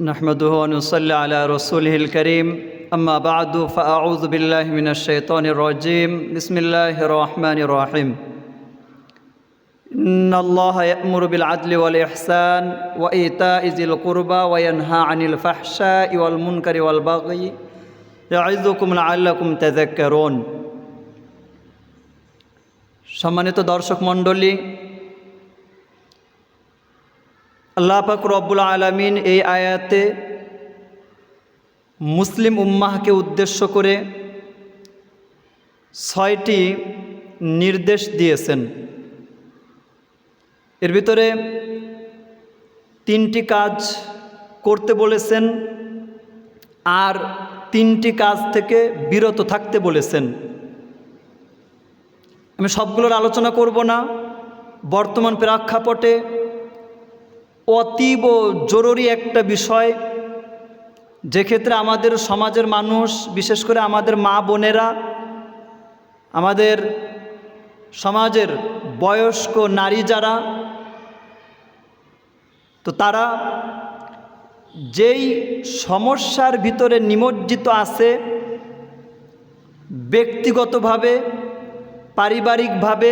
نحمده ونصلي على رسوله الكريم أما بعد فأعوذ بالله من الشيطان الرجيم بسم الله الرحمن الرحيم إن الله يأمر بالعدل والإحسان وإيتاء ذي القربى وينهى عن الفحشاء والمنكر والبغي يعظكم لعلكم تذكرون সম্মানিত দর্শক মণ্ডলী আল্লাহ পাক রব্বুল আলমিন এই আয়াতে মুসলিম উম্মাহকে উদ্দেশ্য করে ছয়টি নির্দেশ দিয়েছেন। এর ভিতরে তিনটি কাজ করতে বলেছেন আর তিনটি কাজ থেকে বিরত থাকতে বলেছেন। আমি সবগুলোর আলোচনা করব না, বর্তমান প্রেক্ষাপটে অতীব জরুরি একটা বিষয়। যে ক্ষেত্রে আমাদের সমাজের মানুষ, বিশেষ করে আমাদের মা বোনেরা, আমাদের সমাজের বয়স্ক নারী যারা, তো তারা যেই সমস্যার ভিতরে নিমজ্জিত আছে, ব্যক্তিগতভাবে, পারিবারিকভাবে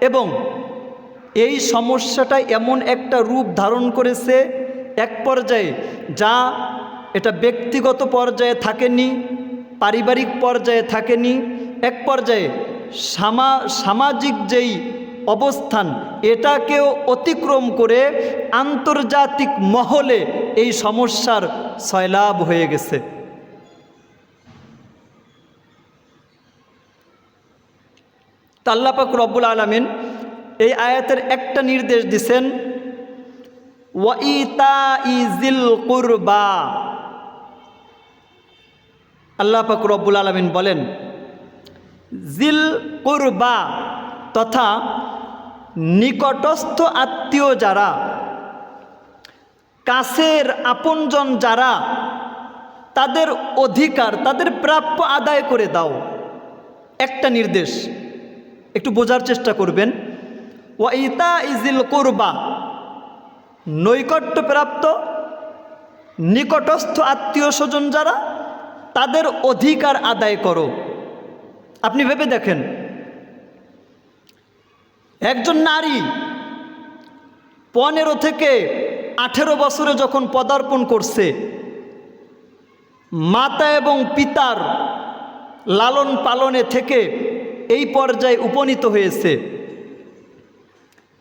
এবং এই সমস্যাটা এমন একটা রূপ ধারণ করেছে এক পর্যায়ে যা এটা ব্যক্তিগত পর্যায়ে থাকেনি, পারিবারিক পর্যায়ে থাকেনি, এক পর্যায়ে সামা, সামাজিক যেই অবস্থান এটাকেও অতিক্রম করে আন্তর্জাতিক মহলে এই সমস্যার সয়লাভ হয়ে গেছে। তাল্লাপাক রব্বুল আলমিন এই আয়াতের একটা নির্দেশ দিছেন কুরবা। আল্লাহ পাক রব্বুল আলমিন বলেন জিল কুরবা তথা নিকটস্থ আত্মীয় যারা, কাছের আপনজন যারা, তাদের অধিকার, তাদের প্রাপ্য আদায় করে দাও। একটা নির্দেশ, একটু বোঝার চেষ্টা করবেন। ওয়াইতা ইজিল করবা। নৈকট্যপ্রাপ্ত, নিকটস্থ আত্মীয় স্বজন যারা, তাদের অধিকার আদায় করো। আপনি ভেবে দেখেন, একজন নারী পনেরো থেকে আঠেরো বছরে যখন পদার্পণ করছে, মাতা এবং পিতার লালন পালনে থেকে এই পর্যায়ে উপনীত হয়েছে।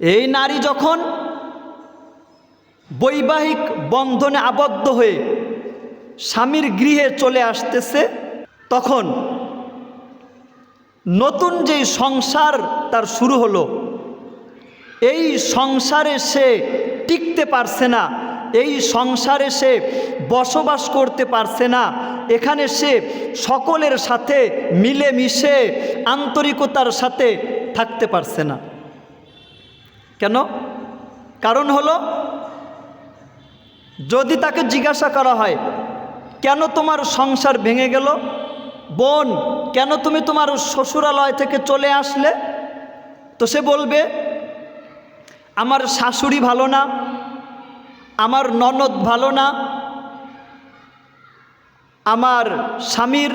এই নারী যখন বৈবাহিক বন্ধনে আবদ্ধ হয়ে স্বামীর গৃহে চলে আসতেছে, তখন নতুন যেই সংসার তার শুরু হলো, এই সংসারে সে টিকতে পারছে না, এই সংসারে সে বসবাস করতে পারছে না, এখানে সে সকলের সাথে মিলেমিশে, আন্তরিকতার সাথে থাকতে পারছে না। কেন? কারণ হলো, যদি তাকে জিজ্ঞাসা করা হয়, কেন তোমার সংসার ভেঙে গেল? বোন, কেন তুমি তোমার শ্বশুরালয় থেকে চলে আসলে? তো সে বলবে, আমার শাশুড়ি ভালো না, আমার ননদ ভালো না, আমার স্বামীর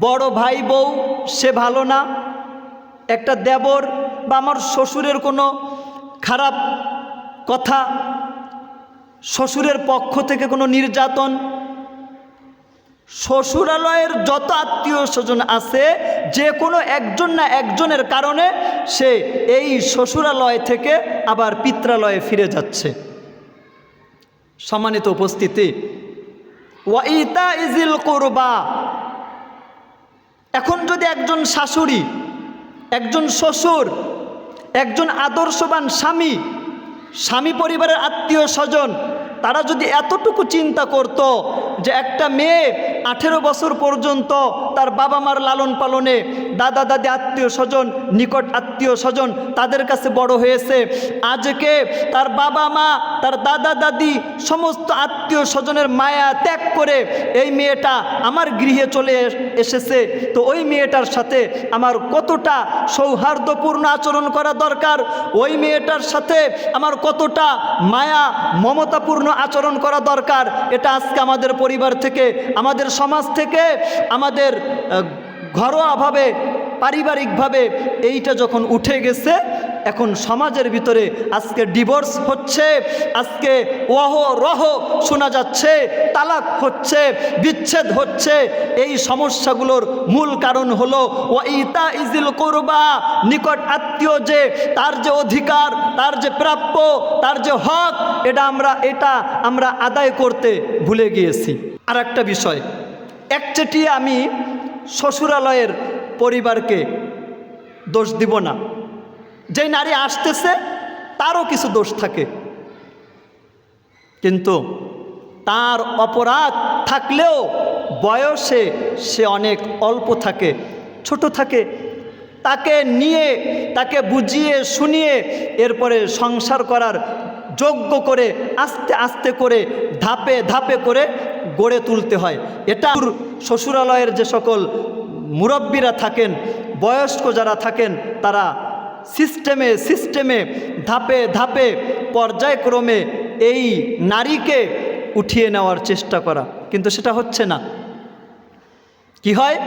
বড় ভাই বউ সে ভালো না, একটা দেবর বা আমার শ্বশুরের কোনো খারাপ কথা, শ্বশুরের পক্ষ থেকে কোনো নির্যাতন, শ্বশুরালয়ের যত আত্মীয় স্বজন আছে, যে কোনো একজন না একজনের কারণে সে এই শ্বশুরালয় থেকে আবার পিত্রালয়ে ফিরে যাচ্ছে। সম্মানিত উপস্থিতি ওয়াইতা ইজিল করবা, এখন যদি একজন শাশুড়ি, একজন শ্বশুর একজন আদর্শবান স্বামী স্বামী পরিবারের আত্মীয় স্বজন, তারা যদি এতটুকু চিন্তা করত যে একটা মেয়ে আঠেরো বছর পর্যন্ত তার বাবা মার লালন পালনে দাদা দাদি আত্মীয় স্বজন, নিকট আত্মীয় স্বজন তাদের কাছে বড় হয়েছে। আজকে তার বাবা মা, তার দাদা দাদি সমস্ত আত্মীয় স্বজনের মায়া ত্যাগ করে এই মেয়েটা আমার গৃহে চলে এস- এসেছে। তো ওই মেয়েটার সাথে আমার কতটা সৌহার্দ্যপূর্ণ আচরণ করা দরকার? ওই মেয়েটার সাথে আমার কতটা মায়া, মমতাপূর্ণ আচরণ করা দরকার? এটা আজকে আমাদের পরিবার থেকে, আমাদের সমাজ থেকে, আমাদের ঘরোয়াভাবে, পারিবারিকভাবে এইটা যখন উঠে গেছে, এখন সমাজের ভিতরে আজকে ডিভোর্স হচ্ছে, আজকে ওহ রহ শোনা যাচ্ছে, তালাক হচ্ছে, বিচ্ছেদ হচ্ছে। এই সমস্যাগুলোর মূল কারণ হলো ও ইতা ইজিল করবা, নিকট আত্মীয় যে, তার যে অধিকার, তার যে প্রাপ্য, তার যে হক, এটা আমরা এটা আমরা আদায় করতে ভুলে গিয়েছি। আর একটা বিষয় একচেটিয়ে আমি শ্বশুরালয়ের পরিবারকে দোষ দিব না। যে নারী আসতেছে, তারও কিছু দোষ থাকে। কিন্তু তার অপরাধ থাকলেও বয়সে সে অনেক অল্প থাকে, ছোট থাকে। তাকে নিয়ে, তাকে বুঝিয়ে, শুনিয়ে এরপরে সংসার করার যোগ্য করে, আস্তে আস্তে করে, ধাপে ধাপে করে গড়ে তুলতে হয়। এটা শ্বশুরালয়ের যে সকল মুরব্বীরা থাকেন, বয়স্ক যারা থাকেন, তারা সিস্টেমে সিস্টেমে, ধাপে ধাপে, পর্যায়ক্রমে এই নারীকে উঠিয়ে নেওয়ার চেষ্টা করা। কিন্তু সেটা হচ্ছে না। কি হয়?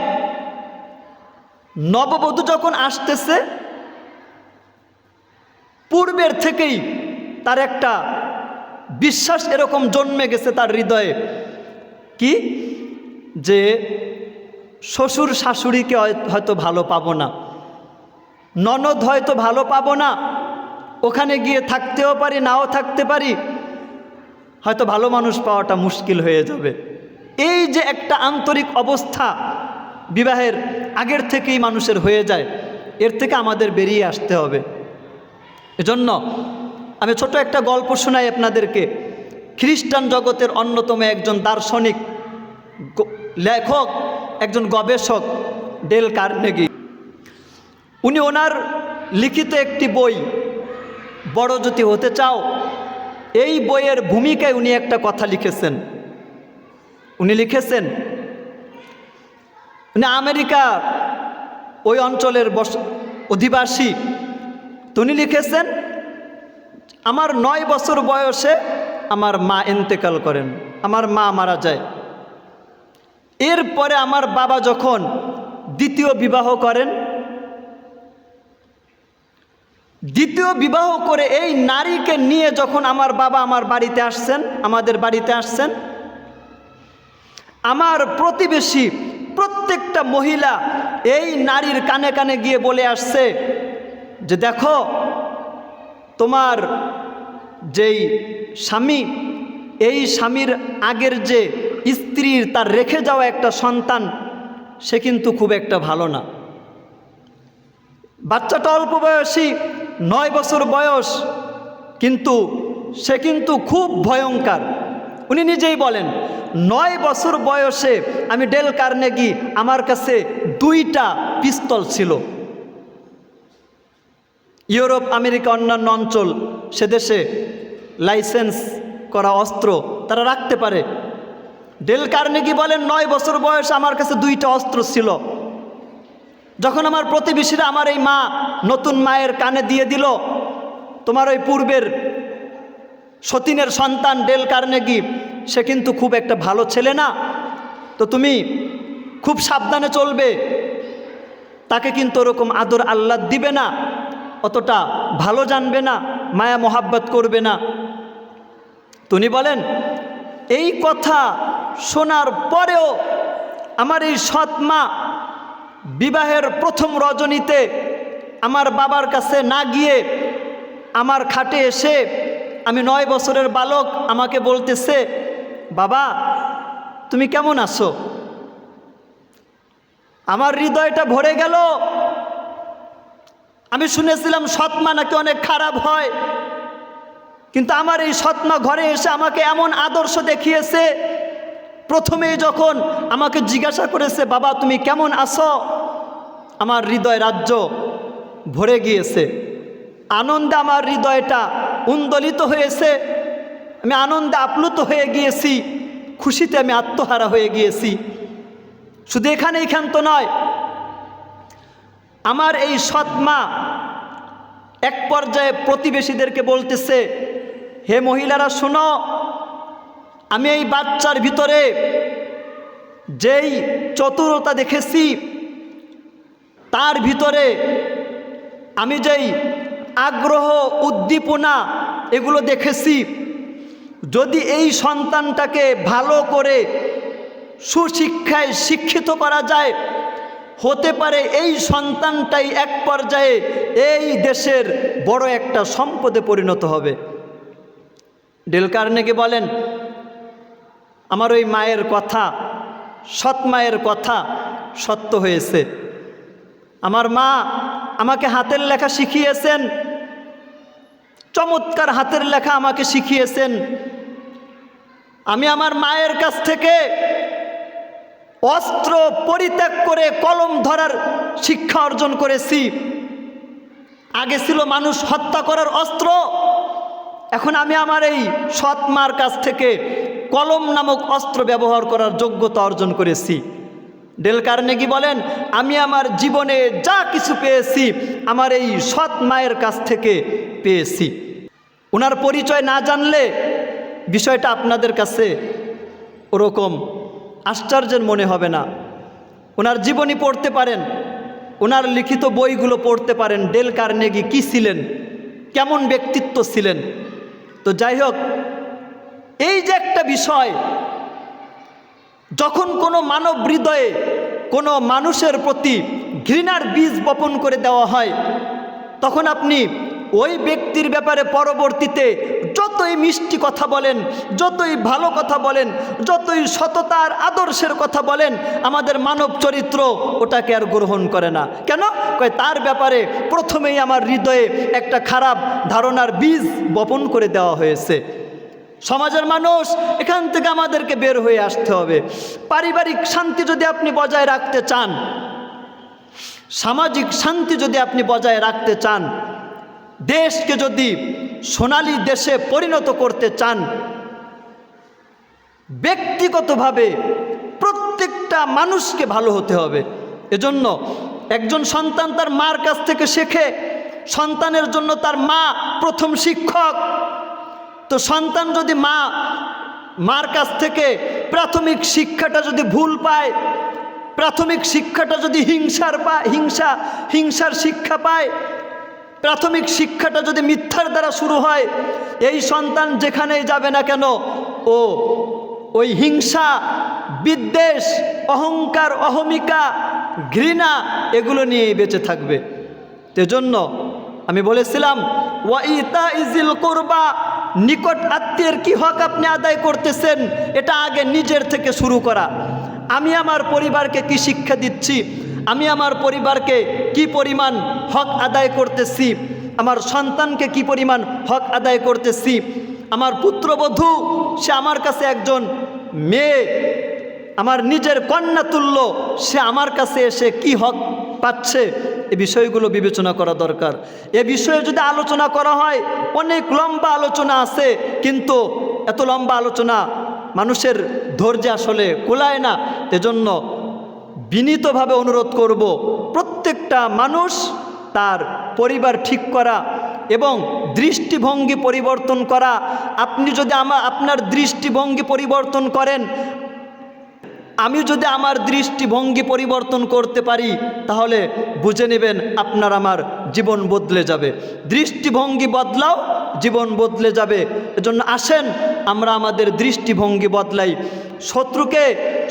নববধূ যখন আসতেছে, পূর্বের থেকেই তার একটা বিশ্বাস এরকম জন্মে গেছে তার হৃদয়ে। কি? যে শ্বশুর শাশুড়িকে হয়- হয়তো ভালো পাবো না। ননদ হয়তো ভালো পাবো না। ওখানে গিয়ে থাকতেও পারি, নাও থাকতে পারি। হয়তো ভালো মানুষ পাওয়াটা মুশকিল হয়ে যাবে। এই যে একটা আন্তরিক অবস্থা বিবাহের আগের থেকেই মানুষের হয়ে যায়, এর থেকে আমাদের বেরিয়ে আসতে হবে। এজন্য আমি ছোট একটা গল্প শোনাই আপনাদেরকে। খ্রিস্টান জগতের অন্যতম একজন দার্শনিক লেখক, একজন গবেষক, ডেল কার্নেগি। উনি ওনার লিখিত একটি বই, বড় যদি হতে চাও এই বইয়ের ভূমিকায় উনি একটা কথা লিখেছেন। উনি লিখেছেন, উনি আমেরিকা, ওই অঞ্চলের বস, অধিবাসী। তো উনি লিখেছেন আমার নয় বছর বয়সে আমার মা এন্তেকাল করেন, আমার মা মারা যায়। এরপরে আমার বাবা যখন দ্বিতীয় বিবাহ করেন, দ্বিতীয় বিবাহ করে এই নারীকে নিয়ে যখন আমার বাবা আমার বাড়িতে আসছেন, আমাদের বাড়িতে আসছেন, আমার প্রতিবেশী প্রত্যেকটা মহিলা এই নারীর কানে কানে গিয়ে বলে আসছে যে, দেখো তোমার যেই স্বামী, এই স্বামীর আগের যে স্ত্রীর তার রেখে যাওয়া একটা সন্তান, সে কিন্তু খুব একটা ভালো না। বাচ্চাটা অল্প বয়সী, নয় বছর বয়স, কিন্তু সে কিন্তু খুব ভয়ঙ্কর। উনি নিজেই বলেন, নয় বছর বয়সে আমি ডেল কার্নেগি, আমার কাছে দুইটা পিস্তল ছিল। ইউরোপ, আমেরিকা, অন্যান্য অঞ্চল, সে দেশে লাইসেন্স করা অস্ত্র তারা রাখতে পারে। ডেল কার্নেগি বলেন, নয় বছর বয়সে আমার কাছে দুইটা অস্ত্র ছিল। যখন আমার প্রতিবেশীরা আমার এই মা নতুন মায়ের কানে দিয়ে দিল, তোমার ওই পূর্বের সতীনের সন্তান ডেল কার্নেগি, সে কিন্তু খুব একটা ভালো ছেলে না। তো তুমি খুব সাবধানে চলবে। তাকে কিন্তু ওরকম আদর আল্লাহ দিবে না। অতটা ভালো জানবে না, মায়া মোহাব্বত করবে না। তুমি বলেন, এই কথা শোনার পরেও আমার এই সৎ মা বিবাহের প্রথম রজনীতে আমার বাবার কাছে না গিয়ে আমার খাটে এসে আমি নয় বছরের বালক আমাকে বলতেছে, বাবা, তুমি কেমন আছো? আমার হৃদয়টা ভরে গেল আমি শুনেছিলাম সৎমা নাকি অনেক খারাপ হয়। কিন্তু আমার এই সৎমা ঘরে এসে আমাকে এমন আদর্শ দেখিয়েছে। প্রথমেই যখন আমাকে জিজ্ঞাসা করেছে, বাবা, তুমি কেমন আছো? আমার হৃদয় রাজ্য ভরে গিয়েছে। আনন্দে আমার হৃদয়টা উন্দোলিত হয়েছে। আমি আনন্দে আপ্লুত হয়ে গিয়েছি। খুশিতে আমি আত্মহারা হয়ে গিয়েছি। শুধু এখানে এখান তো নয় আমার এই সৎ মা এক পর্যায়ে প্রতিবেশীদেরকে বলতেছে, হে মহিলারা, শোনো, আমি এই বাচ্চার ভিতরে যেই চতুরতা দেখেছি, তার ভিতরে আমি যেই আগ্রহ, উদ্দীপনা এগুলো দেখেছি। যদি এই সন্তানটাকে ভালো করে সুশিক্ষায় শিক্ষিত করা যায় হতে পারে এই সন্তানটাই এক পর্যায়ে এই দেশের বড় একটা সম্পদে পরিণত হবে। ডেল কার্নেগে বলেন, আমার ওই মায়ের কথা, সৎ মায়ের কথা সত্য হয়েছে। আমার মা আমাকে হাতের লেখা শিখিয়েছেন, চমৎকার হাতের লেখা আমাকে শিখিয়েছেন। আমি আমার মায়ের কাছ থেকে অস্ত্র পরিত্যাগ করে কলম ধরার শিক্ষা অর্জন করেছি। আগে ছিল মানুষ হত্যা করার অস্ত্র। এখন আমি আমার এই সৎ মার কাছ থেকে কলম নামক অস্ত্র ব্যবহার করার যোগ্যতা অর্জন করেছি। ডেল কার্নেগি বলেন, আমি আমার জীবনে যা কিছু পেয়েছি, আমার এই সৎ মায়ের কাছ থেকে পেয়েছি। ওনার পরিচয় না জানলে বিষয়টা আপনাদের কাছে ওরকম। আশ্চর্যের মনে হবে না। ওনার জীবনী পড়তে পারেন, ওনার লিখিত বইগুলো পড়তে পারেন। ডেল কার্নেগি কি ছিলেন, কেমন ব্যক্তিত্ব ছিলেন? তো যাই হোক, এই যে একটা বিষয়, যখন কোনো মানব হৃদয়ে কোনো মানুষের প্রতি ঘৃণার বীজ বপন করে দেওয়া হয়, তখন আপনি ওই ব্যক্তির ব্যাপারে পরবর্তীতে যতই মিষ্টি কথা বলেন, যতই ভালো কথা বলেন, যতই সততার আদর্শের কথা বলেন, আমাদের মানব চরিত্র ওটাকে আর গ্রহণ করে না। কেন? কয়, তার ব্যাপারে প্রথমেই আমার হৃদয়ে একটা খারাপ ধারণার বীজ বপন করে দেওয়া হয়েছে। সমাজের মানুষ, এখান থেকে আমাদেরকে বের হয়ে আসতে হবে। পারিবারিক শান্তি যদি আপনি বজায় রাখতে চান, সামাজিক শান্তি যদি আপনি বজায় রাখতে চান দেশকে যদি সোনালী দেশে পরিণত করতে চান, ব্যক্তিগতভাবে প্রত্যেকটা মানুষকে ভালো হতে হবে। এজন্য একজন সন্তান তার মার কাছ থেকে শেখে, সন্তানের জন্য তার মা প্রথম শিক্ষক। তো সন্তান যদি মা, মার কাছ থেকে প্রাথমিক শিক্ষাটা যদি ভুল পায়, প্রাথমিক শিক্ষাটা যদি হিংসার পায় হিংসা, হিংসার শিক্ষা পায় প্রাথমিক শিক্ষাটা যদি মিথ্যার দ্বারা শুরু হয়, এই সন্তান যেখানেই যাবে না কেন? ও, ওই হিংসা, বিদ্বেষ, অহংকার, অহমিকা, ঘৃণা এগুলো নিয়েই বেঁচে থাকবে। সেজন্য আমি বলেছিলাম ওয়াইতা ইজিল করবা নিকট আত্মীয়ের কি হক আপনি আদায় করতেছেন, এটা আগে নিজের থেকে শুরু করা। আমি আমার পরিবারকে কি শিক্ষা দিচ্ছি? আমি আমার পরিবারকে কি পরিমাণ হক আদায় করতেছি? আমার সন্তানকে কি পরিমাণ হক আদায় করতেছি? আমার পুত্রবধূ, সে আমার কাছে একজন মেয়ে। আমার নিজের কন্যা তুল্য, সে আমার কাছে এসে কি হক পাচ্ছে? এ বিষয়গুলো বিবেচনা করা দরকার। এ বিষয়ে যদি আলোচনা করা হয়, অনেক লম্বা আলোচনা আছে, কিন্তু এত লম্বা আলোচনা মানুষের ধৈর্য আসলে কোলায় না। এজন্য বিনীতভাবে অনুরোধ করব, প্রত্যেকটা মানুষ তার পরিবার ঠিক করা এবং দৃষ্টিভঙ্গি পরিবর্তন করা। আপনি যদি আমা, আপনার দৃষ্টিভঙ্গি পরিবর্তন করেন, আমি যদি আমার দৃষ্টিভঙ্গি পরিবর্তন করতে পারি, তাহলে বুঝে নেবেন আপনার আমার জীবন বদলে যাবে। দৃষ্টিভঙ্গি বদলাও, জীবন বদলে যাবে। এজন্য আসেন, আমরা আমাদের দৃষ্টিভঙ্গি বদলাই। শত্রুকে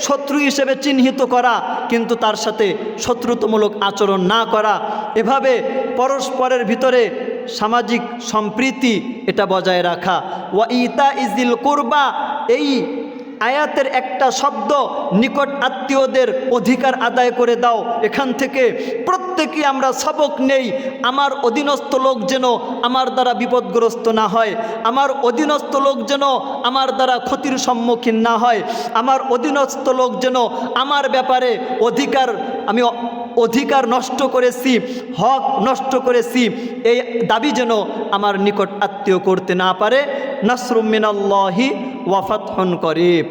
শত্রু হিসেবে চিহ্নিত করা, কিন্তু তার সাথে শত্রুতামূলক আচরণ না করা। এভাবে পরস্পরের ভিতরে সামাজিক সম্প্রীতি এটা বজায় রাখা। ওয়া ইতা ইজিল কোরবা, এই আয়াতের একটা শব্দ নিকট আত্মীয়দের অধিকার আদায় করে দাও। এখান থেকে প্রত্যেকে আমরা সবক নেই। আমার অধীনস্থ লোক যেন আমার দ্বারা বিপদগ্রস্ত না হয়। আমার অধীনস্থ লোক যেন আমার দ্বারা ক্ষতির সম্মুখীন না হয়। আমার অধীনস্থ লোক যেন আমার ব্যাপারে অধিকার, আমি অধিকার নষ্ট করেছি, হক নষ্ট করেছি। এই দাবি যেন আমার নিকট আত্মীয় করতে না পারে। নাসরুম মিনাল্লাহি ওয়াফাতহন করিব।